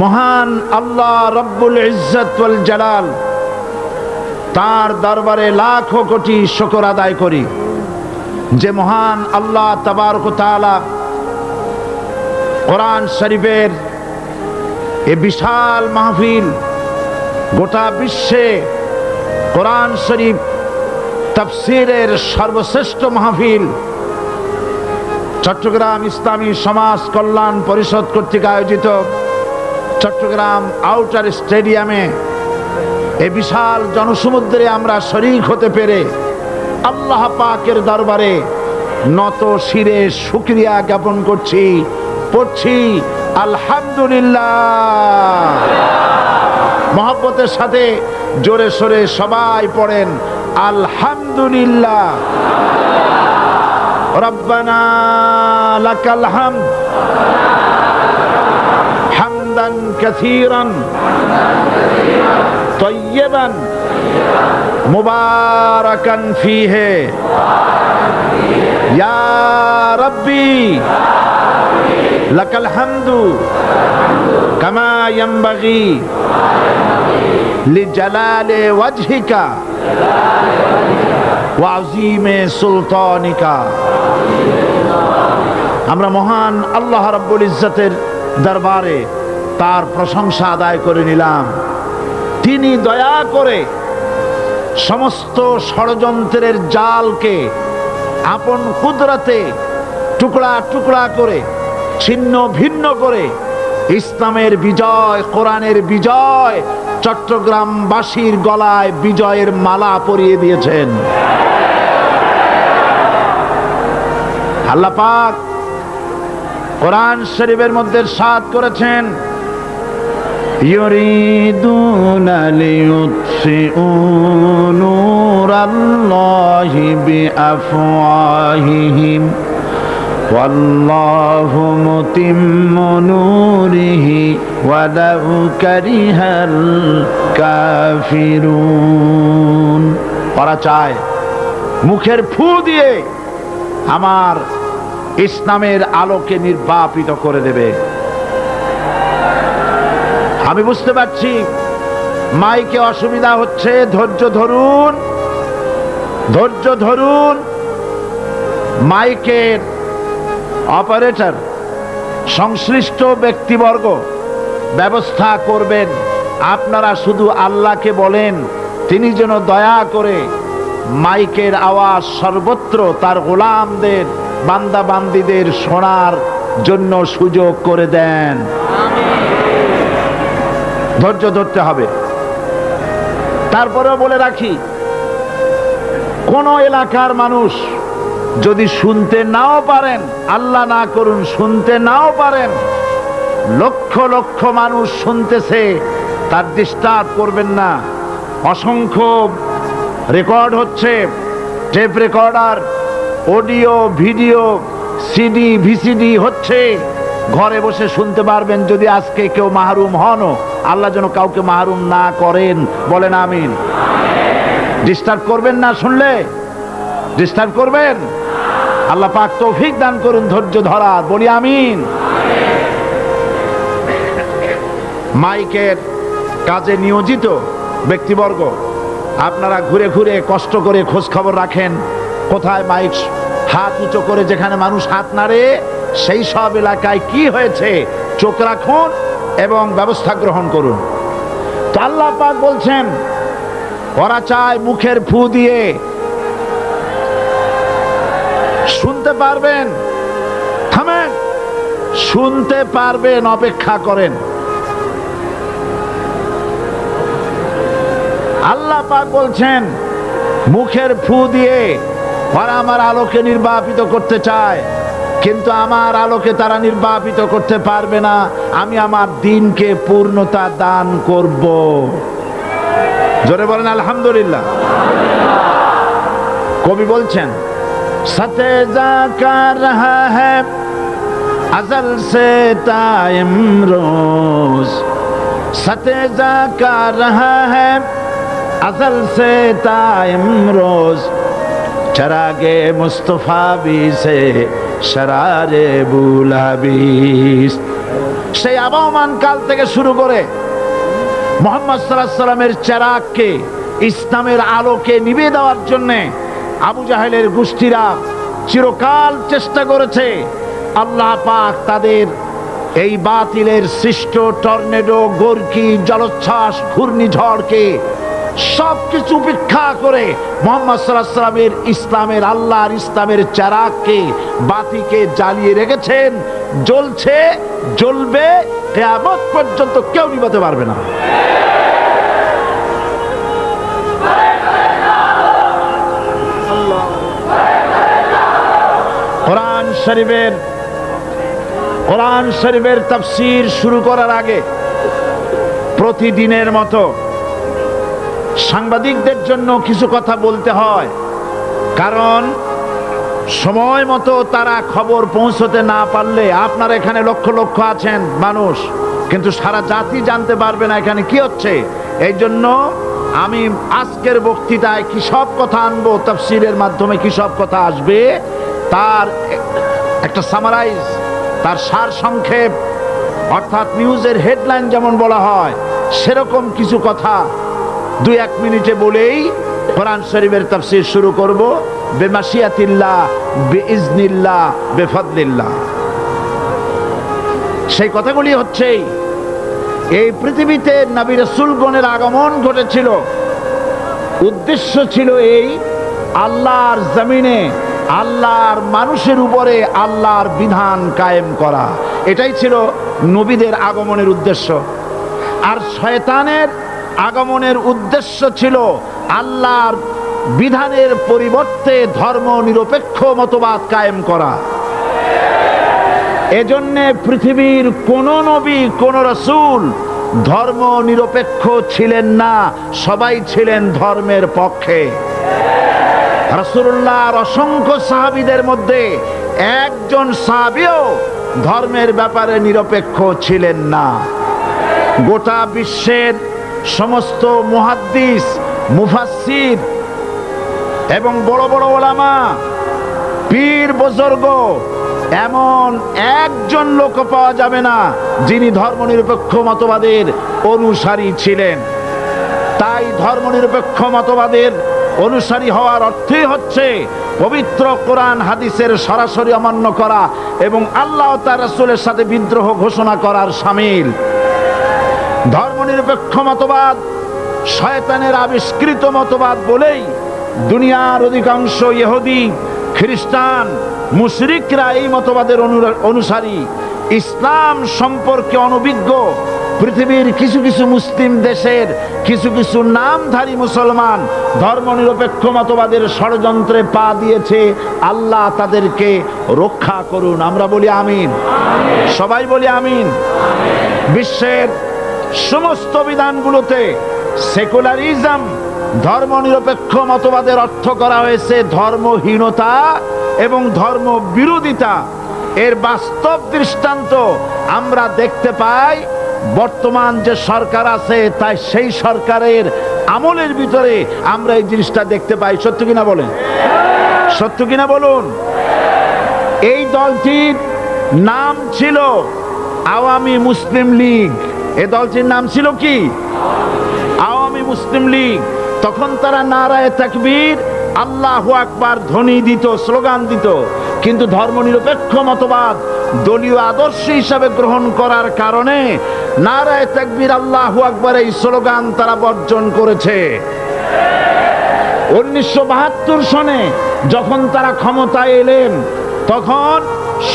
মহান আল্লাহ রব্বুল ইজ্জত ওয়াল জালাল তার দরবারে লাখো কোটি শুকর আদায় করি। যে মহান আল্লাহ তাবারক তাআলা কোরআন শরীফের এ বিশাল মাহফিল গোটা বিশ্বে কোরআন শরীফ তাফসিরের সর্বশ্রেষ্ঠ মাহফিল চট্টগ্রাম ইসলামী সমাজ কল্যাণ পরিষদ কর্তৃক আয়োজিত চট্টগ্রাম আউটার স্টেডিয়ামে এ বিশাল জনসমুদ্রে আমরা শরিক হতে পেরে আল্লাহ পাকের দরবারে নত শিরে শুক্রিয়া জ্ঞাপন করছি, পড়ছি, আলহামদুলিল্লাহ। মহব্বতের সাথে জোরে সোরে সবাই পড়েন, আলহামদুলিল্লাহ। রব্বানা লাকাল হামদ। হামদান কাসীরান طيبا مباركا فيه يا ربي لك الحمد كما ينبغي لجلال وجهك وعظيم سلطانك আমরা মহান আল্লাহ রাব্বুল ইজ্জতের দরবারে তার প্রশংসা আদায় করে নিলাম। তিনি দয়া করে সমস্ত ষড়যন্ত্রের জালকে আপন কুদরাতে টুকরা টুকরা করে, ছিন্ন ভিন্ন করে, ইসলামের বিজয়, কোরআনের বিজয়, চট্টগ্রামবাসীর গলায় বিজয়ের মালা পরিয়ে দিয়েছেন। আল্লাহ পাক কোরআন শরীফের মধ্যে সাত করেছেন। يريدون ليطفئوا نور الله بأفواههم والله متم نوره ولو كره الكافرون ওরা চায় মুখের ফু দিয়ে আমার ইসলামের আলোকে নির্বাপিত করে দেবে আমি বুঝতে পারছি। মাইকে অসুবিধা হচ্ছে, ধৈর্য ধরুন। ধৈর্য ধরুন। মাইকের অপারেটর, সংশ্লিষ্ট ব্যক্তিবর্গ, ব্যবস্থা করবেন। আপনারা শুধু আল্লাহকে বলেন, তিনি যেন দয়া করে মাইকের আওয়াজ সর্বত্র তার গোলামদের বান্দা বান্দিদের শোনার জন্য সুযোগ করে দেন। ধৈর্য ধরতে হবে। তারপরেও বলে রাখি, কোন এলাকার মানুষ যদি শুনতে নাও পারেন, আল্লাহ না করুন, শুনতে নাও পারেন, লক্ষ লক্ষ মানুষ শুনতেছে, তার ডিস্টার্ব করবেন না। অসংখ্য রেকর্ড হচ্ছে, tape recorder, audio, video, CD, VCD হচ্ছে। ঘরে বসে শুনতে পারবেন যদি আজকে কেউ মাহরুম হনও, আল্লাহ যেন কাউকে মাহরুম না করেন। বলেন আমিন। ডিস্টার্ব করবেন না শুনলে? ডিস্টার্ব করবেন? আল্লাহ পাক তৌফিক দান করুন, ধৈর্য ধরা বলি আমিন। মাইকের কাজে নিয়োজিত ব্যক্তিবর্গ, আপনারা ঘুরে ঘুরে কষ্ট করে খোঁজ খবর রাখেন। কোথায় মাইক হাত উঁচু করে যেখানে মানুষ হাত নাড়ে সেই সব এলাকায় কি হয়েছে চোখ রাখুন এবং ব্যবস্থা গ্রহণ করুন। আল্লাহ পাক বলছেন ওরা চায় মুখের ফু দিয়ে। শুনতে পারবেন? থামেন। শুনতে পারবেন, অপেক্ষা করেন। আল্লাহ পাক বলছেন, মুখের ফু দিয়ে ওরা আমার আলোকে নির্বাপিত করতে চায়। কিন্তু আমার আলোকে তারা নির্বাপিত করতে পারবে না আমি আমার দিনকে পূর্ণতা দান করব জোরে বলেন আলহামদুলিল্লাহ কবি বলছেন সাথে যা কার রহা হ্যাঁ अजल से टाइम रोज सतेजा का रहा है अजल से टाइम रोज चरागे मुस्तफ़ा भी से সারারে বুলাবিস। সেই আবহমান কাল থেকে শুরু করে মোহাম্মদ সাল্লামের চেরাককে ইসলামের আলোকে নিবে দেওয়ার জন্যে আবু জাহেলের গোষ্ঠীরা চিরকাল চেষ্টা করেছে, আল্লাহ পাক তাদের এই বাতিলের সৃষ্ট টর্নেডো, গোর্কি, জলোচ্ছ্বাস, ঘূর্ণিঝড়কে সব কিছু উপেক্ষা করে মোহাম্মদ সাল্লামের ইসলামের, আল্লাহর ইসলামের চেরাগকে বাতিকে জ্বালিয়ে রেখেছেন। জ্বলছে, জ্বলবে, কেয়ামত পর্যন্ত কেউ নিবাতে পারবে না। কোরআন শরীফের কোরআন শরীফের তাফসীর শুরু করার আগে প্রতিদিনের মতো সাংবাদিকদের জন্য কিছু কথা বলতে হয়। কারণ সময় মতো তারা খবর পৌঁছতে না পারলে আপনার এখানে লক্ষ লক্ষ আছেন মানুষ, কিন্তু সারা জাতি জানতে পারবে না এখানে কি হচ্ছে। এই জন্য আমি আজকের বক্তৃতায় কি সব কথা আনব, তফসিলের মাধ্যমে কি সব কথা আসবে, তার একটা সামারাইজ তার সার সংক্ষেপ, অর্থাৎ নিউজের হেডলাইন যেমন বলা হয়, সেরকম কিছু কথা দুই এক মিনিটে বলেই কোরআন শরীফের তাফসীর শুরু করব, বেমাশিয়াতিল্লাহ, বেইজনিল্লাহ, বেফদলিল্লাহ। সেই কথাগুলি হচ্ছে এই পৃথিবীতে নবী রসুলগণের আগমন ঘটেছিল। উদ্দেশ্য ছিল এই, আল্লাহর জমিনে আল্লাহর মানুষের উপরে আল্লাহর বিধান কায়েম করা। এটাই ছিল নবীদের আগমনের উদ্দেশ্য। আর শয়তানের আগমনের উদ্দেশ্য ছিল আল্লাহর বিধানের পরিবর্তে ধর্ম নিরপেক্ষ মতবাদ কায়েম করা। এজন্যে পৃথিবীর কোন নবী, কোন রসুল ধর্ম নিরপেক্ষ ছিলেন না, সবাই ছিলেন ধর্মের পক্ষে। রসুল্লাহর অসংখ্য সাহাবিদের মধ্যে একজন সাহাবিও ধর্মের ব্যাপারে নিরপেক্ষ ছিলেন না। গোটা বিশ্বের সমস্ত মুহাদ্দিস, মুফাসসির এবং বড় বড় ওলামা, পীর বুজুর্গ, এমন একজন লোক পাওয়া যাবে না যিনি ধর্মনিরপেক্ষ মতবাদের অনুসারী ছিলেন। তাই ধর্মনিরপেক্ষ মতবাদের অনুসারী হওয়ার অর্থই হচ্ছে পবিত্র কোরআন হাদিসের সরাসরি অমান্য করা এবং আল্লাহ তার রাসূলের সাথে বিদ্রোহ ঘোষণা করার সামিল। ধর্মনিরপেক্ষ মতবাদ, শয়তানের আবিষ্কৃত মতবাদ বলেই দুনিয়ার অধিকাংশ ইহুদি, খ্রিস্টান, মুশরিকরা এই মতবাদের অনুসারী। ইসলাম সম্পর্কে অনভিজ্ঞ পৃথিবীর কিছু কিছু মুসলিম দেশের কিছু কিছু নামধারী মুসলমান ধর্মনিরপেক্ষ মতবাদের ষড়যন্ত্রে পা দিয়েছে, আল্লাহ তাদেরকে রক্ষা করুন। আমরা বলি আমিন। সবাই বলি আমিন। বিশ্বের সমস্ত বিধানগুলোতে সেকুলারিজম, ধর্মনিরপেক্ষ মতবাদের অর্থ করা হয়েছে ধর্মহীনতা এবং ধর্ম বিরোধিতা এর বাস্তব দৃষ্টান্ত আমরা দেখতে পাই, বর্তমান যে সরকার আছে, তাই সেই সরকারের আমলের ভিতরে আমরা এই জিনিসটা দেখতে পাই। সত্য কিনা বলেন? সত্য কিনা বলুন? এই দলটির নাম ছিল আওয়ামী মুসলিম লীগ। এ দলটির নাম ছিল কি? আওয়ামী মুসলিম লীগ। তখন তারা নারায় তাকবীর, আল্লাহ আকবার, ধ্বনি দিত, স্লোগান দিত। কিন্তু ধর্মনিরপেক্ষ মতবাদ দলীয় আদর্শ হিসাবে গ্রহণ করার কারণে নারায় তাকবীর, আল্লাহ আকবার এই স্লোগান তারা বর্জন করেছে। উনিশশো বাহাত্তর সনে যখন তারা ক্ষমতায় এলেন, তখন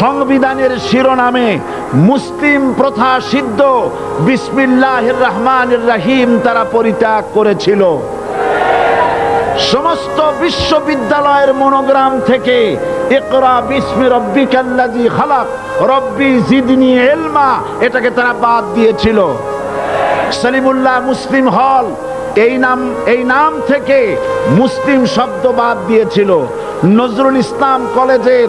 সংবিধানের শিরোনামে মুসলিম প্রথা সিদ্ধ বিসমিল্লাহ রহমান রাহিম তারা পরিত্যাগ করেছিল। সমস্ত বিশ্ববিদ্যালয়ের মনোগ্রাম থেকে ইকরা বিসমি রব্বিকাল্লাযী খালাক, রব্বি জিদনি ইলমা, এটাকে তারা বাদ দিয়েছিল। সলিমুল্লাহ মুসলিম হল, এই নাম এই নাম থেকে মুসলিম শব্দ বাদ দিয়েছিল। নজরুল ইসলাম কলেজের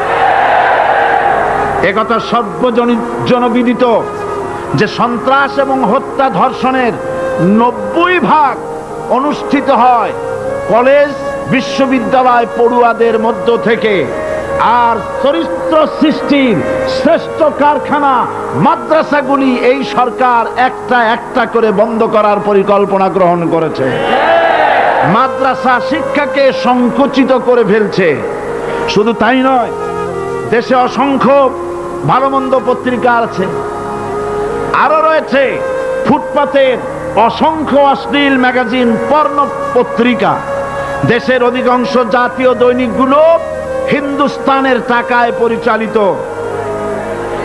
একথা সর্বজনবিদিত যে সন্ত্রাস এবং হত্যা ধর্ষণের নব্বই ভাগ অনুষ্ঠিত হয় কলেজ, বিশ্ববিদ্যালয় পড়ুয়াদের মধ্য থেকে। আর চরিত্র সৃষ্টির শ্রেষ্ঠ কারখানা মাদ্রাসাগুলি এই সরকার একটা একটা করে বন্ধ করার পরিকল্পনা গ্রহণ করেছে। মাদ্রাসা শিক্ষাকে সংকুচিত করে ফেলছে। শুধু তাই নয়, দেশে অসংখ্য ভালো মন্দ পত্রিকা আছে। আরও রয়েছে ফুটপাতের অসংখ্য অশ্লীল ম্যাগাজিন পর্ণ পত্রিকা দেশের অধিকাংশ জাতীয় দৈনিকগুলো হিন্দুস্তানের টাকায় পরিচালিত।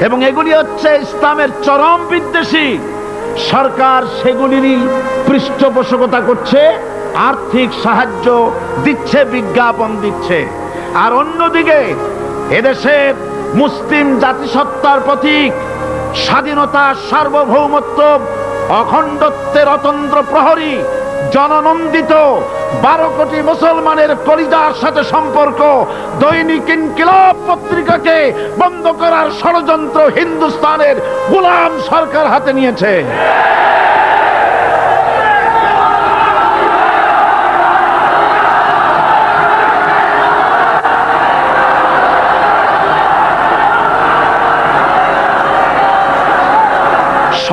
এবং এগুলি হচ্ছে ইসলামের চরম বিদ্বেষী। সরকার সেগুলিরই পৃষ্ঠপোষকতা করছে, আর্থিক সাহায্য দিচ্ছে, বিজ্ঞাপন দিচ্ছে। আর অন্যদিকে এদেশের মুসলিম জাতিসত্তার প্রতীক, স্বাধীনতা, সার্বভৌমত্ব অখণ্ডত্বের অতন্ত্র প্রহরী, জননন্দিত বারো কোটি মুসলমানের কলিজার সাথে সম্পর্ক, দৈনিক ইনকিলাব পত্রিকাকে বন্ধ করার ষড়যন্ত্র হিন্দুস্তানের গুলাম সরকার হাতে নিয়েছে।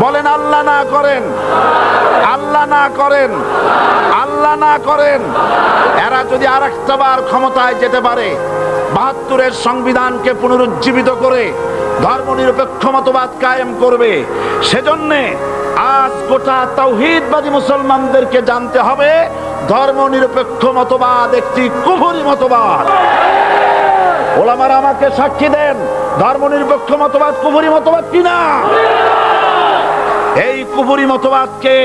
বলেন, আল্লাহ না করেন। আল্লাহ না করেন। আল্লাহ না করেন। এরা যদি আর বার ক্ষমতায় যেতে পারে, বাহাত্তরের সংবিধানকে পুনরুজ্জীবিত করে ধর্মনিরপেক্ষ মতবাদ কায়েম করবে, সেজন্যে আজ গোটা তৌহিদবাদী মুসলমানদেরকে জানতে হবে, ধর্মনিরপেক্ষ মতবাদ একটি কুফরি মতবাদ। ওলামারা আমাকে সাক্ষী দেন, ধর্মনিরপেক্ষ মতবাদ কুফরি মতবাদ কিনা? কুফরি মতবাদকে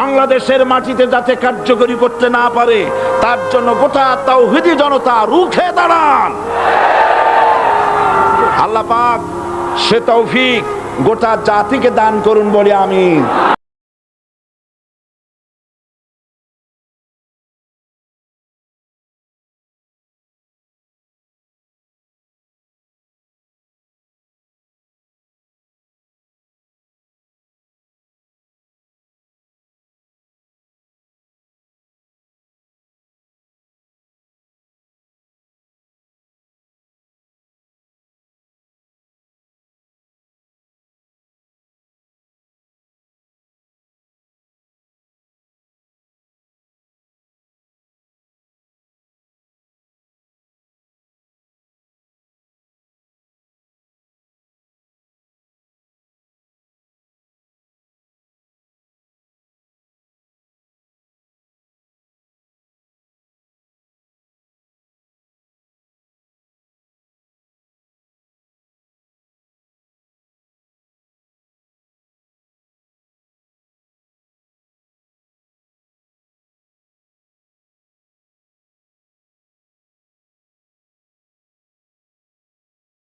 বাংলাদেশের মাটিতে যাতে কার্যকরী করতে না পারে, তার জন্য গোটা তাওহিদি জনতা রুখে দাঁড়ান। আল্লাহ পাক সে তৌফিক গোটা জাতিকে দান করুন বলে আমি